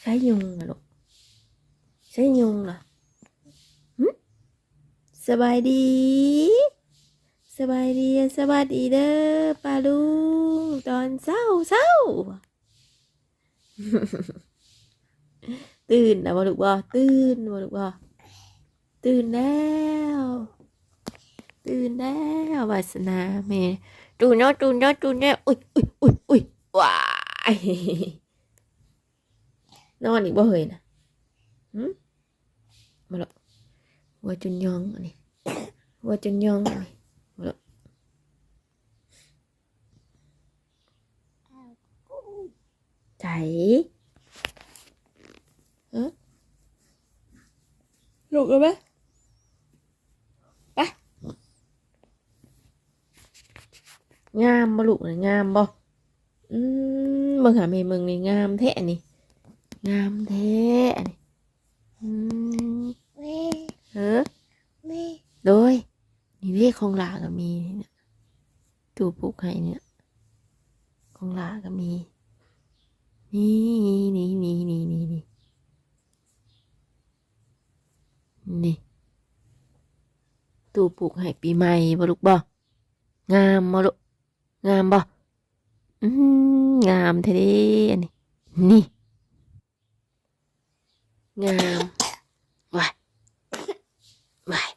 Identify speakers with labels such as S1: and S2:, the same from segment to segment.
S1: ใช้ยุงนะลูกใช้ยุงเหรอหึสบายดี สบายดีสบายดีเด้อป้าลุงตอนเช้าเช้าตื่นนะบ่ลูกบ่ตื่นบ่ลูกบ่ตื่นแล้ว ตื่นแล้ววาสนาแม่ตูนเนาะตูนเนาะตูนเนาะอุ้ยอุ้ยอุ้ยอุ้ยว้าย นอนอีกบ่เฮยนะหืมมาละหัวจนยองอันนี้หัวจนยองอันนี้มาละใจฮะลูกเอาไหมไปงามบ่ลูกนะงามบ่อืมเบิ่งหาแม่เบิ่งนี่งามแท้นี่ งามแท้อันนี้อืม
S2: แม่
S1: เออ
S2: แม่
S1: โดยนี่เรียกของหลาก็มีเนี่ยตูปลูกให้เนี่ย ของหลาก็มี นี่นี่นี่นี่นี่นี่นี่ตูปลูกให้ปีใหม่บ่ลูกบ่งามบ่ลูกงามบ่อืมงามแท้เด้อันนี้นี่ งามว้ายว้าย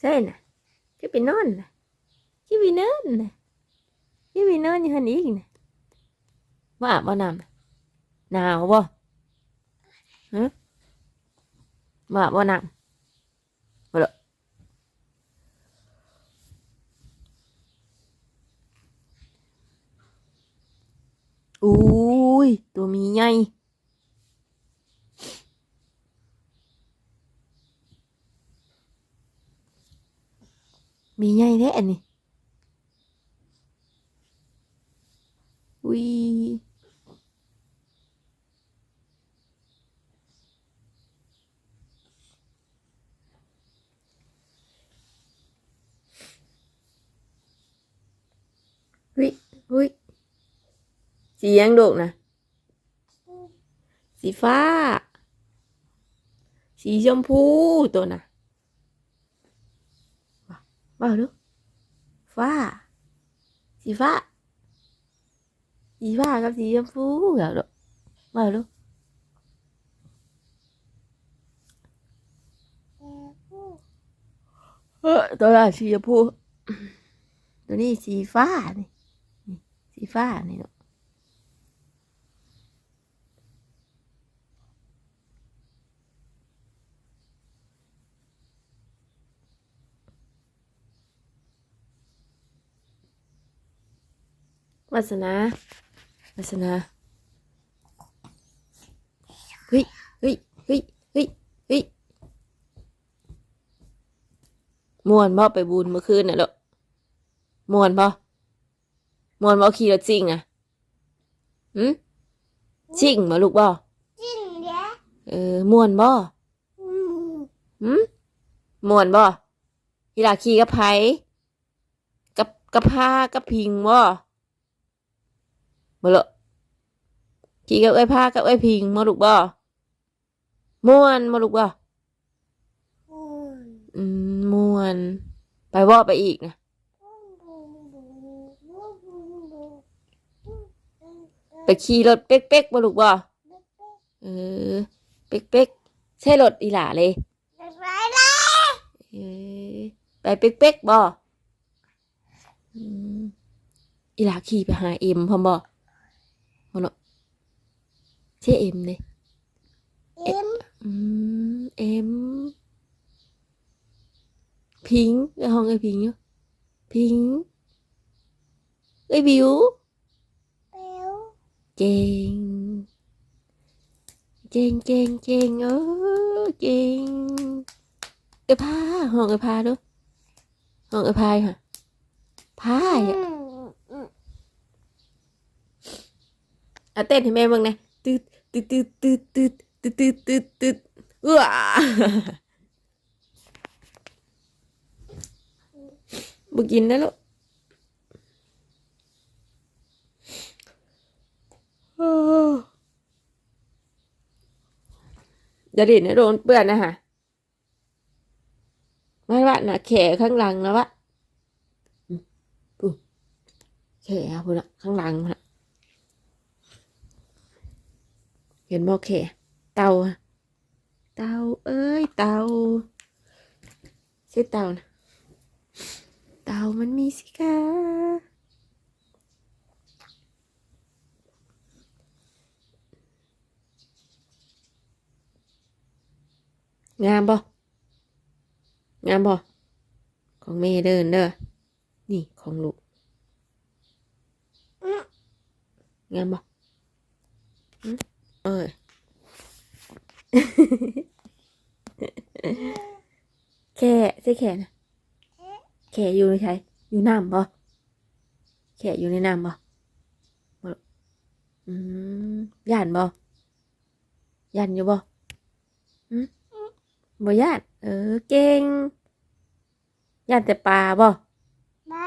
S1: ใช่น่ะจะไปนอนน่ะจะไปนอนน่ะจะไปนอนอยู่หันอีกน่ะว่าบ่นำหนาวบ่ฮะว่าบ่นำบ่ละ อุ้ย ตัวมีใหญ่มีใหญ่แท้อันนี้อุ้ยอุ้ยอุ้ย สียังดุนะ สีฟ้า สีชมพูตัวน่ะว้าวดูฟ้า สีฟ้า สีฟ้ากับสีชมพูเหรอลูว้าวดู
S2: แม่พูด
S1: เออตัวน่ะสีชมพูตัวนี้สีฟ้านี่สีฟ้านี่ลูก วาสนาวาสนาเฮ้ยเฮ้ยเฮ้ยเฮ้ยเฮ้ยม่วนบ่ไปบุญเมื่อคืนน่ะลูกม่วนบ่ม่วนบ่ขี่รถซิ่งอะหืมซิ่งมาลูกบ่
S2: จริงเด้อ
S1: เออม่วนบ่
S2: อืม
S1: หืมม่วนบ่อีหลาขี่กับไผกับกับพากับพิงบ่ บ่ลูกขี่กับไอ้พากับไอ้พิงมาลูกบ่ม่วนมาลูกบ่
S2: อืม
S1: อืมม่วน ไปบ่ไปอีกนะไปขี่รถเป๊กๆบ่ลูกบ่เออ เป๊กๆใช่รถอีหล่าเลย
S2: ไปเลย
S1: เออไปเป๊กๆบ่อืมอีหล่าขี่ไปหาเอ็มพร้อมบ่ Một lộn. Chế em này Em. Em, em...
S2: Pink Không cái
S1: Pink nhá. Pink. Cái biểu Biểu Chèn Chèn chèn chèn ớ Chèn Cái phá Hòn cái phá đó. Hòn cái phá hả? Phá vậy อะเต้นให้แม่เบิ่งน่อยตึ๊ดตึ๊ดตึ๊ดตึ๊ดตึ๊ดตึ๊ดตึ๊ดตึ๊ดตึ๊ดว้าบุกินนะลูกอย่าดินนะโดนเปื้อนนะฮะไม่ว่านะแขข้างหลังนะวะแขพุ่นละข้างหลังนะ เห็นบ่แขเตาอะเตาเอ้ยเตาใช่เตานะเต่ามันมีสิคะงามบ่งามบ่ของเมย์เดินเด้อ นี่ของลูก งามบ่หึ เอ้ยแค่ใช่แค่นะแขอยู่ในใช่อยู่น้ำบ่แขอยู่ในน้ำบ่บ่ลูกอืมย่านบ่ย่านอยู่บ่อืมบ่ย่าน เออ เก่งย่านแต่ปลาบ่
S2: บ้า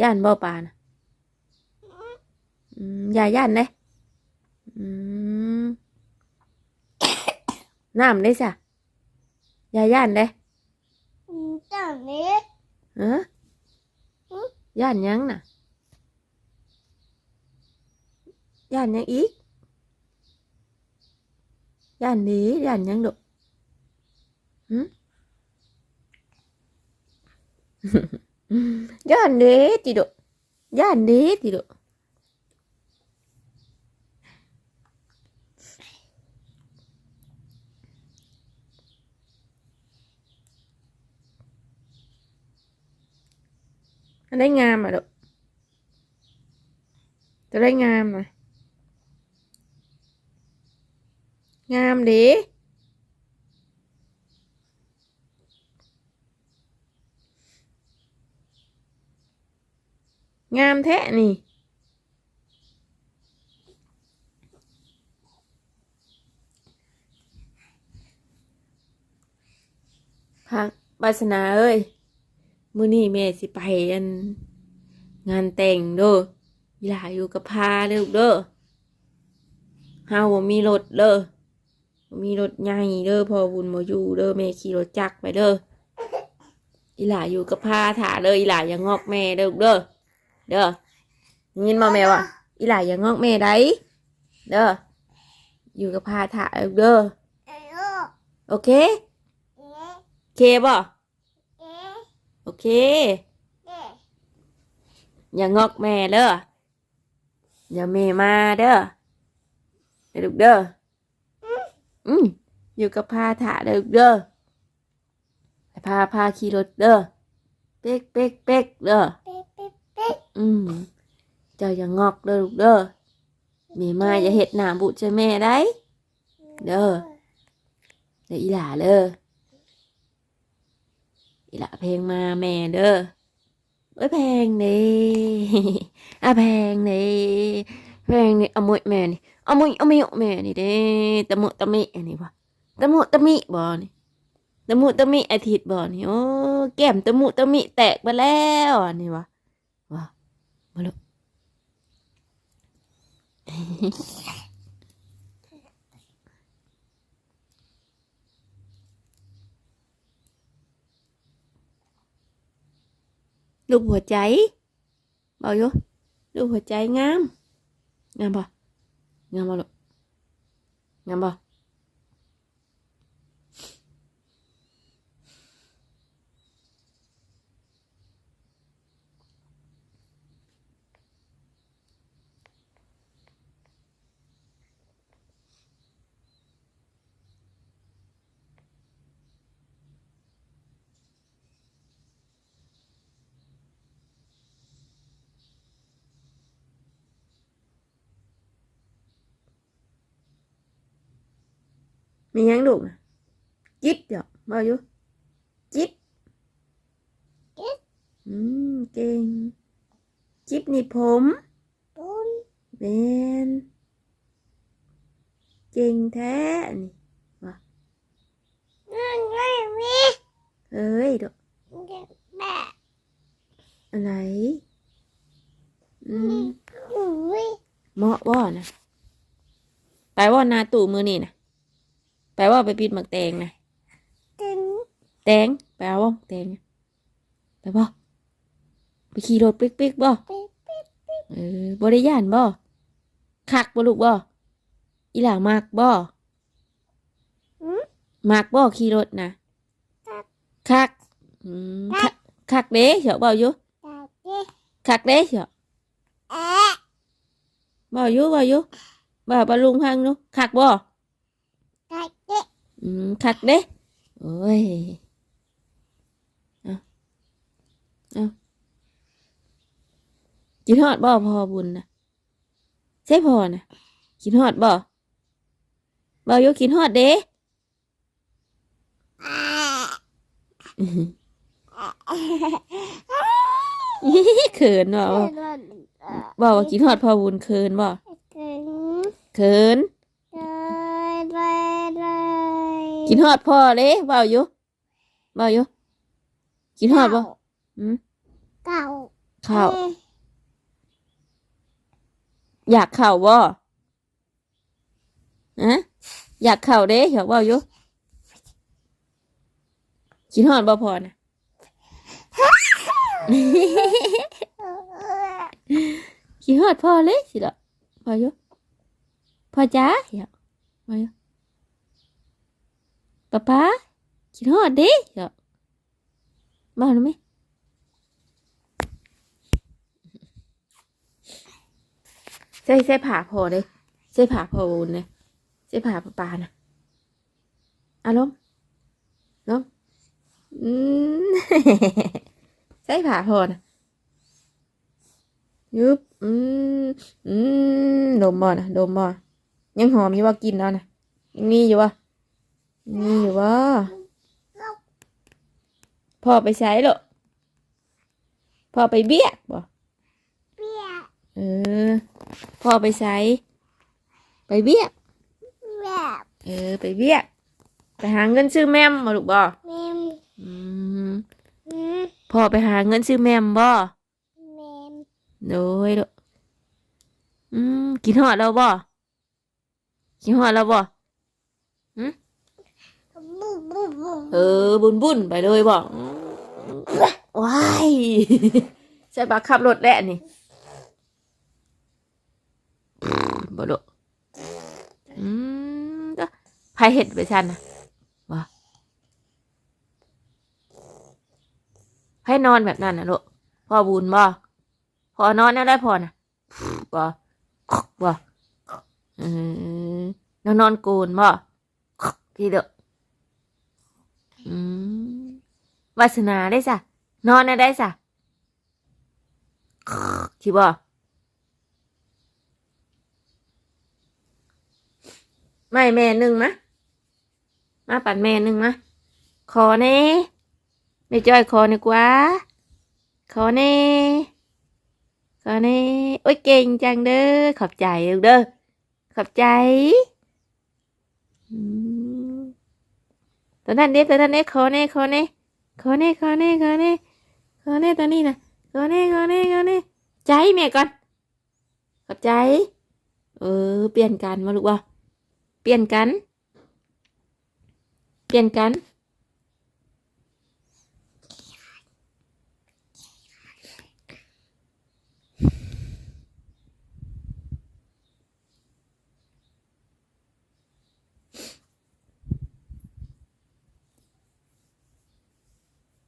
S1: ย่านบ่ปลานะอืมอย่าย่านเด้อืม น้ำได้จ้ะอย่าย่านเด้
S2: จังนี้
S1: เออย่านหยังน่ะย่านหยังอีกย่านนี้ย่านหยังดุหืมย่านนี้ติดุย่านนี้ติดุ อันได้งามอะดุจะได้งามอะงา มดีงามแท้นี่พักวาสนาเอ้ยมื้อนี้แม่สิไปอัน งานแต่งเด้ออีหลาอยู่กับพาเด้อลูกเด้อเฮาบ่มีรถเด้อบ่มีรถใหญ่เด้อพอบุญบ่อยู่เด้อแม่ขี่รถจักรไปเด้ออีหลาอยู่กับพาถ่าเด้ออีหลาอย่างอกแม่เด้อลูกเด้อเด้อยินบ่แม่วะอีหลาอย่างอกแม่ได้เด้ออยู่กับพาถ่าเด้อลูกเด้อ
S2: เอ้ย
S1: โอเค
S2: เอ๊ะ
S1: เคบ่
S2: เอ๊ะ
S1: โอ เค
S2: เอ๊ะ
S1: อย่างงอกแม่เด้ออย่าแม่มาเด้อเด้อลูกเด้ออืมอยู่กับพาถาเด้อลูกเด้อพาพาขี่รถเด้อเป๊กเป๊กเป๊กเด้อ
S2: เป๊ะเป๊ะเป๊ะ
S1: อืมเจ้าอย่างงอกเด้อลูกเด้อแม่มาอย่าเห็ดหนาบุจะแม่ได้ เด้อเด้ออีหล่าเด้อ อีล่าเพลงมาแม่เด้อเอ้ยเพลงนี่อะเพลงนี่เพลงนี่เอามุยแม่นี่เอามุยเอามิวแม่นี่เด้ตะมุตะมิอันนี้วะตะมุตะมิบ่นี่ตะมุตะมิอาทิตย์บ่นี่โอ้แก้มตะมุตะมิแตกไปแล้วอันนี้วะว้ามาลูก รูปหัวใจบอกอยู่รูปหัวใจงาม งามบ่งามบ่ลูกงามบ่ มีหยังลูกน่ะจิ๊บเดี๋ยวบอกอยู่จิ๊บอืมเก่งจิ๊บนี่ผม
S2: ปุ้น
S1: เบนเก่งแท้นี่
S2: นั่นไงมี
S1: เอ้ยดอก
S2: แม่
S1: อะไรอืม
S2: อุ้ย
S1: เหมาะบ่นะไปว่านาตู่มือนี่นะ ไปว่าไปปิดหมักแตงนะ
S2: ตึง
S1: แตงไปเอาบ่แตงนะไปบ่ไปขี่รถปิ๊กปิ๊กบ่
S2: ปิ๊กปิ๊ก
S1: เออบ่ได้ย่านบ่คักบ่ลูกบ่อีหล่ามากบ่
S2: อืม
S1: มากบ่ขี่รถนะ
S2: คัก
S1: คักอืมคักคักเด้เฉาะเบาอยู่
S2: ตาเจ๊
S1: คักเด้เฉาะ
S2: เอ๊ะ
S1: เบาอยู่เบาอยู่บ่าปลาลุงพังเนาะคักบ่
S2: ตาเจ๊
S1: อืมคักเด้โอ้ยเอาเอากินฮอดบ่พอบุญนะใช่พอนะกินฮอดบ่เบาอยู่กินฮอดเด้
S2: อ่า
S1: อื้อหือเขินบ่
S2: เอ
S1: บ่
S2: อ
S1: บ่ว่ากินฮอดพอบุญเขินบ่
S2: ตึง
S1: เขิน กินฮอดพ่อเด้เบาอยู่เบาอยู่กินฮอดบ่อืม
S2: เก่า
S1: ข้าว
S2: เอ๊ะ
S1: อยากข้าวบ่ฮะอยากข้าวเด้อยากเบาอยู่กินฮอดบ่พอนะกินฮอดพ่อเลยสิล่ะเบาอยู่พ่อจ๋าอยากเบาอยู่ ป๊าป๊ากินฮอดเด้อยากเบาหน่อยไหมใส่ใส่ผ้าพอเลยใส่ผ้าพอบุญเลยใส่ผ้าป๊าป๊านะอารมณ์ลมอืมใส่ผ้าพอนะยุบอืมอืมดมบ่นะดมบ่ยังหอมอยู่ว่ากินแล้วนะยังมีอยู่วะยัง มีอยู่วะพ่อไปใช้หรอพ่อไปเบี้ยบ่
S2: เปียก
S1: เออ พ่อไปใช้ไปเบี้ย
S2: แบบ
S1: เออ ไปเบี้ยไปหาเงินซื้อแมมมาลูกบ่
S2: เมม
S1: อืม
S2: อืม
S1: พ่อไปหาเงินซื้อแมมบ่
S2: เมม
S1: โดยลูกอืมกินหอดแล้วบ่กินหอดแล้วบ่
S2: บูบูบู
S1: เออ บุญบุญไปเลยบอืมว้ายใช่ปะขับรถแหละนี่บ่ลูกอืมก็พายเห็ดไปชันนะวะให้นอนแบบนั้นนะลูกพ่อบุญบ่พอนอนแล้ได้พอนะบ่บ่เออแล้วนอนโกนบ่พี่เด้อ อืมวาสนาได้สะนอนได้ได้ะคิดบ่ไม่แม่หนึ่งมะมาปั่นแม่หนึ่งมะขอเน่ไม่จ้อยขอหนึ่กว่าขอเน่ขอเน่โอ้ยเก่งจังเด้อขอบใจเด้อขอบใจอืม ตอนนั้นเด็กตอนนั้นเด็กขอเน่ขอเน่ขอเน่ขอเน่ขอเน่ขอเน่ตอนนี้นะขอเน่ขอเน่ขอเน่ใจแม่ก่อนขอบใจ เออ เปลี่ยนกันมาลูกว่าเปลี่ยนกัน เปลี่ยนกัน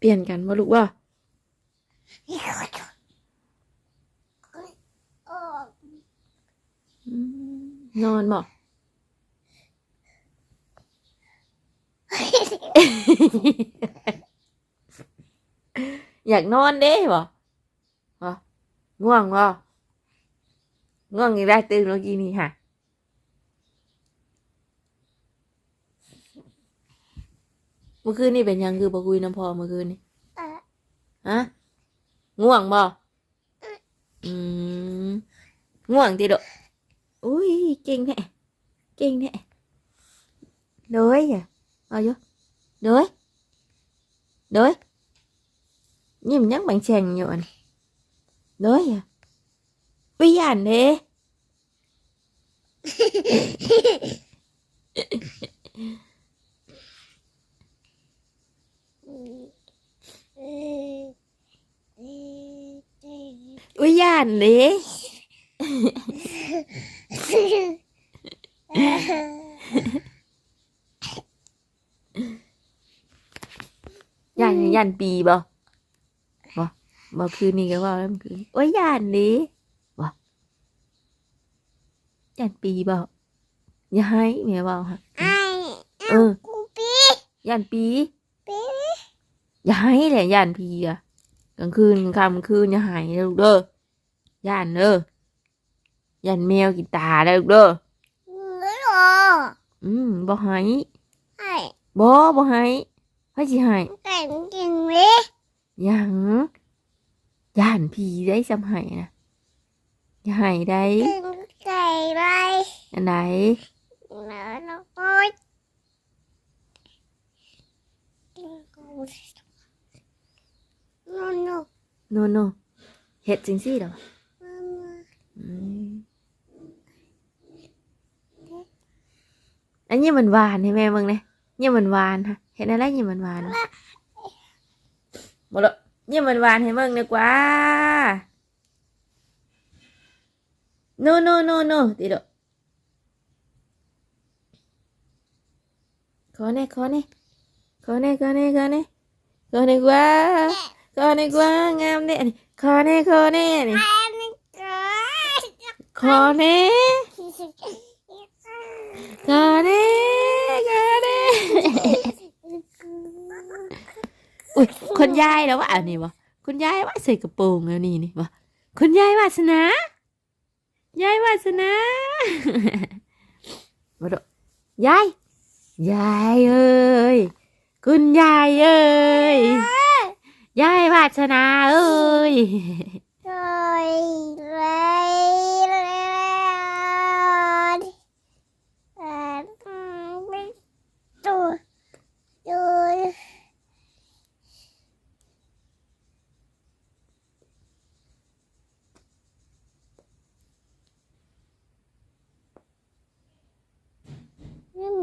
S1: เปลี่ยนกันมาลูกว่า
S2: อื
S1: มนอนบ่อยากนอนเด้บ่บ่ง่วงบ่ง่วงอีกได้วตื่นเมื่อกี้นี่ค่ะ เมื่อคืนนี่เป็นหยังคือบ่คุยน้ำพอเมื่อคืนนี่
S2: เออ
S1: ฮะง่วงบ่อืมง่วงติโดะอุ้ยเก่งแท้เก่งแท้โดยอะเอาอยู่โดยโดยยิ้มยังบังแฉงอยู่อันเลยอะไปย่านเด้ อุ้ยย่านเด้ย่านย่านปีบ่บ่บ่คืนนี้ก็ว่าแล้วคืนโอ้ยย่านเด้บ่ย่านปีบ่อย่าให้แม่เว้าฮะ
S2: ไอ้
S1: เออ
S2: กูปี
S1: ย่านปี
S2: ปี
S1: อย่าให้แหละย่านพีอะกลางคืนกลางค่ำกลางคืนอย่าให้นะลูกเด้อย่านเด้อย่านแมวกินตาได้ลูกเด้อ
S2: ไม่หรอ
S1: อืมบ่ให้
S2: ไอ้
S1: บ่บ่ให้ให้สิให้
S2: ไก่มันกินเลย
S1: หยังย่านผีได้จำให้นะอย่าให้ได้
S2: กินไก่ไร
S1: อันไหน
S2: แล้วเราก็
S1: No, no. No, no. Hết chính gì đâu. Anh như mình vàn thì mẹ mừng này. Như mình vàn ha. Hiện nay lấy như mình vàn. Một lần. Như mình vàn thì mừng này quá. No, no, no, no. Đi được. Khó này, khó này. Khó này, khó này, khó này. Khó này quá. แน่ขอแน่กว่าขอแน่กว่างามเด้อันนี้ขอแน่ขอแน่นี่
S2: ไอ้มันเกิด
S1: ขอแน่ขอแน่ขอแน่อุ้ยคุณยายแล้ววะอันนี้วะคุณยายว่าใส่กระโปรงแล้วนี่นี่วะคุณยายวาสนายายวาสนามาดูยายยายเอ้ยคุณยายเอ้ย ยายวาสนาเอ้ย
S2: โดยเลยเลยเอ่อไม่ดูดู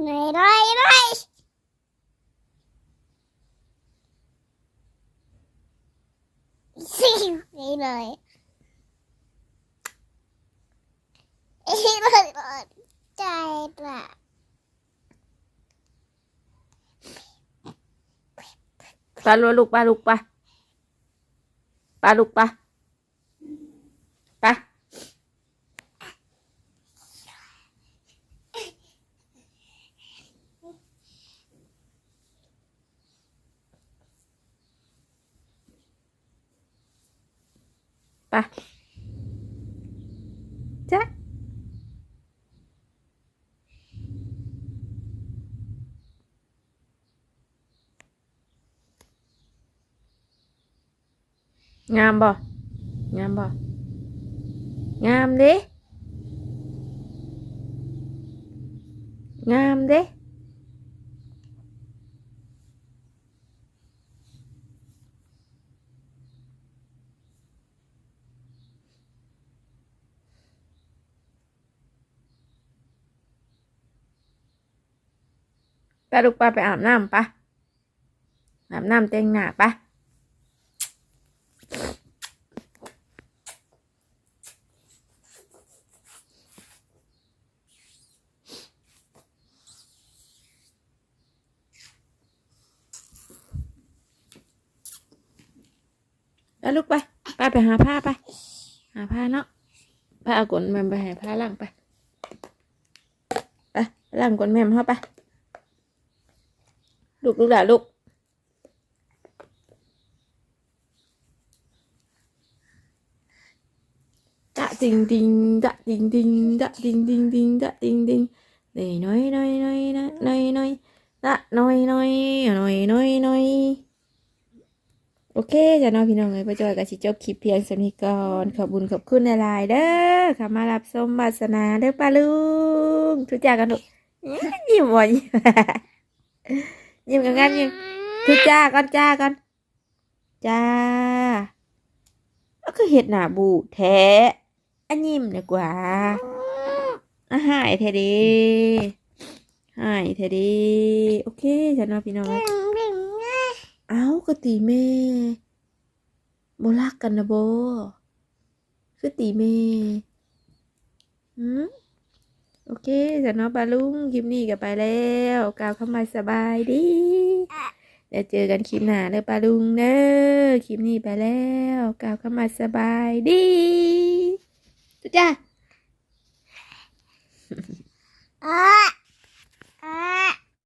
S2: ไหนไรไรสินี่ เลยนี่เลยใจละ
S1: ปลาลูกลูกปลาลูกปลาปลาลูกปลา ปลาจ้ะงามบ่งามบ่งามเด้งามเด้ ไปลูกปลาไปอาบน้ำปะอาบน้ำเต็งหน้าปะแล้วลูกไปไปไปหาผ้าไป หาผ้าเนาะไปเอากลนแมมไปหาผ้าล่างไป ไปล่างกลนแมมเข้าไป ลูกลูกด่าลูกดะติงติงดะติงติงดะติงติงติงดะติงติงเดยน้อยน้อยน้อยน้อยน้อยน้อยดะน้อยน้อยน้อยน้อยน้อยโอเคจ้ะน้องพี่น้องเลยป้าจอยกับชิจบคลิปเพียงสำนี้ก่อนขอบคุญขอบคุณในไลน์เด้อค่ะมารับชมบาสนาเด้อป้าลุงทุกจากกันลูกยิ้มบ่ยิ้ม ยิ้มกันกันยิ้มทุกจ้าก่อนจ้าก่อนจ้าโอเคเห็ดหนาบูดแท้อันยิ้มดีกว่าอาหายแท้เดีหายแท้เดีโอเคฉันว่าพี่น้อง
S2: ดึงดึงนะ
S1: เอ้ากะตีแม่โบรักกันนะโบคือตีแม่หืม โอเคฉันเนาะปลาลุงคลิปนี้ก็ไปแล้วกล่าวคำว่าสบายดีเดี๋ยวเจอกันคลิปหน้าเลยปลาลุงเนอคลิปนี้ไปแล้วกล่าวคำว่าสบายดีจุ๊จ้า
S2: อะอะ